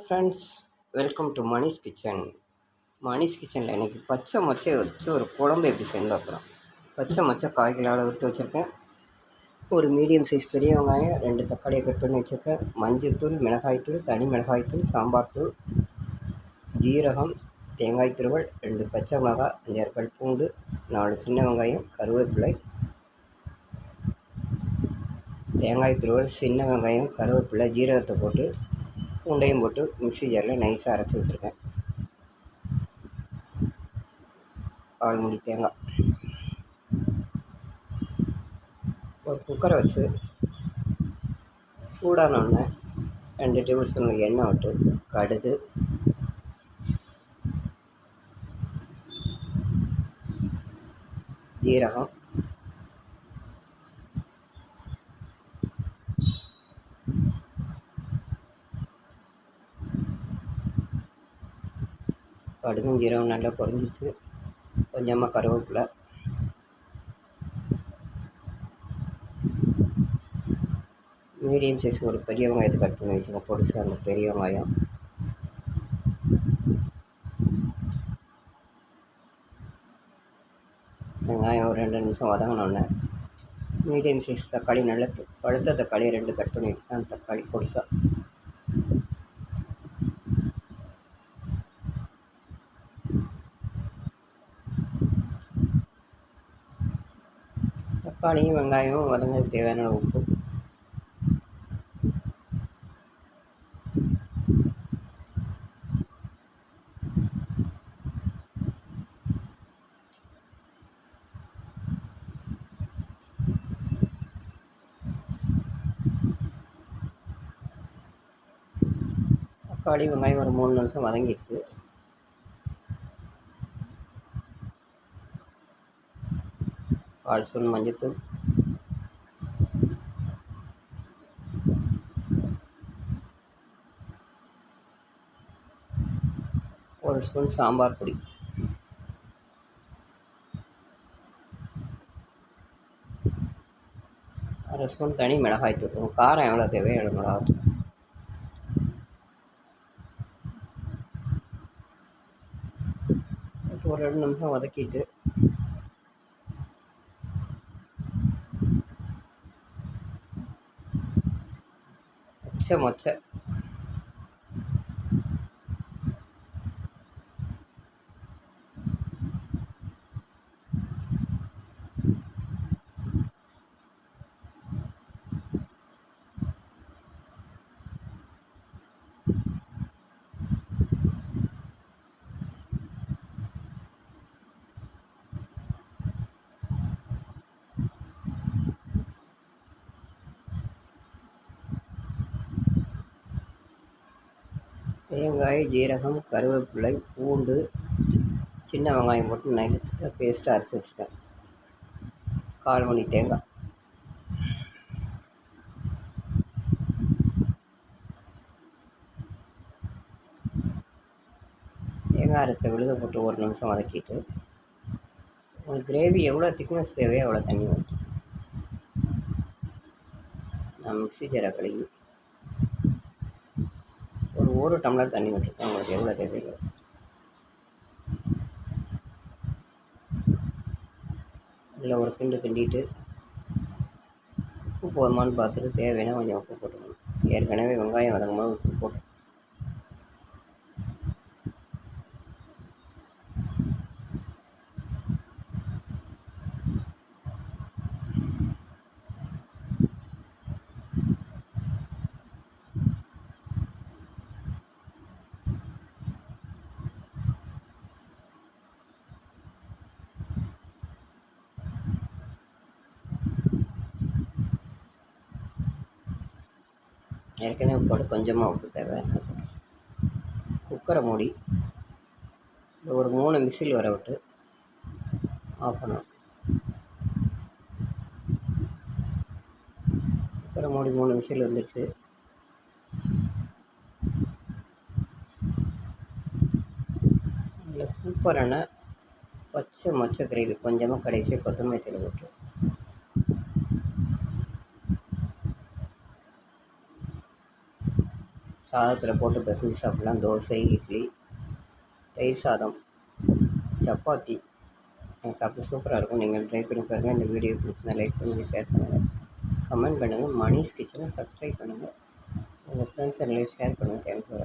Friends welcome to Manish kitchen Manish கிச்சனில் எனக்கு பச்சை மொச்சை வச்சு ஒரு குழம்பு எப்படி செஞ்சு பார்க்குறோம் பச்சை மொச்சை காய்களால் ஊற்றி எடுத்து வச்சுருக்கேன். ஒரு மீடியம் சைஸ் பெரிய வெங்காயம் ரெண்டு தக்காளியை கட் பண்ணி வச்சுருக்கேன். மஞ்சள்தூள் மிளகாய்த்தூள் தனி மிளகாய்த்தூள் சாம்பார் தூள் ஜீரகம் தேங்காய் துருவல் ரெண்டு பச்சை மிளகாய் அஞ்சாறு பல் பூண்டு நாலு சின்ன வெங்காயம் கருவேப்பிலை தேங்காய் துருவல் சின்ன வெங்காயம் கருவேப்பிலை ஜீரகத்தை போட்டு பூண்டையும் போட்டு மிக்ஸி ஜாரில் நைஸாக அரைச்சி வச்சுருக்கேன். கால் முடி தேங்காய். ஒரு குக்கரை வச்சு சூடானோடனே ரெண்டு டேபிள் ஸ்பூன் எண்ணெய் விட்டு கடுகு ஜீரகம் கடுகும் ஜீரகம் நல்லா பொரிஞ்சிச்சு கொஞ்சமாக கருவேப்பிலை. மீடியம் சைஸ் ஒரு பெரிய வெங்காயத்தை கட் பண்ணி வச்சுக்கோங்க. பொடிசு அந்த பெரிய வெங்காயம். வெங்காயம் ஒரு ரெண்டு நிமிஷம் வதங்கினோடனே மீடியம் சைஸ் தக்காளி நல்ல பழுத்த தக்காளி ரெண்டு கட் பண்ணி வச்சுக்கேன் தக்காளி பொடிசாக தக்காளியும் வெங்காயமும் வதங்க தேவையான உப்பு தக்காளி வெங்காயம் ஒரு மூணு நிமிஷம் வதங்கிடுச்சு கால் ஸ்பூன் மஞ்சத்தூள் ஒரு ஸ்பூன் சாம்பார் பொடி. அரை ஸ்பூன் தனி மிளகாய் தூள். காரம் எவ்வளோ தேவையோ எவ்வளோ மிளகாய் ஒரு ரெண்டு நிமிஷம் வதக்கிட்டு மொச்சை மொச்சை தேங்காய் ஜீரகம் கருவேப்பிலை பூண்டு சின்ன வெங்காயம் போட்டு நைஸாக பேஸ்ட்டாக அரைச்சி வச்சுருக்கேன் கால் மணி தேங்காய். தேங்காய் அரைச்ச விழுத போட்டு ஒரு நிமிஷம் வதக்கிட்டு உங்களுக்கு கிரேவி எவ்வளோ திக்னஸ் தேவையோ அவ்வளோ தண்ணி ஊற்றி நான் மிக்ஸி ஜாரை கழுகி ஒரு டம்ளர் தண்ணி விட்டுருக்கு உங்களுக்கு எவ்வளோ தேவையோ. இதில் ஒரு கிண்டு கிண்டிட்டு உப்பு போதுமான்னு பார்த்துட்டு தேவைன்னா கொஞ்சம் உப்பு போட்டுக்கணும். ஏற்கனவே வெங்காயம் வதங்கும் போது உப்பு போட்டு ஏற்கனவே போட்டு கொஞ்சமாக உப்பு தேவை. குக்கரை மூடி ஒரு மூணு விசில் வர விட்டு ஆஃப் பண்ணணும். குக்கரை மூடி மூணு விசில் வந்துடுச்சு இதில் சூப்பரான பச்சை மொச்சை கிரேவி கொஞ்சமாக கடைசியாக கொத்தமல்லி தூள் போட்டு சாதத்தில் போட்டு பிசைஞ்சு சாப்பிட்லாம். தோசை இட்லி தயிர் சாதம் சப்பாத்தி. நான் சாப்பிட்டு சூப்பராக இருக்கும். நீங்கள் ட்ரை பண்ணி பாருங்கள் இந்த வீடியோ பிடிச்சிருந்தா லைக் பண்ணுங்கள் ஷேர் பண்ணுங்கள் கமெண்ட் பண்ணுங்கள் மணிஸ் கிச்சனை சப்ஸ்கிரைப் பண்ணுங்கள் உங்கள் ஃப்ரெண்ட்ஸ் எல்லாம் ஷேர் பண்ணுங்கள் தேங்க்யூ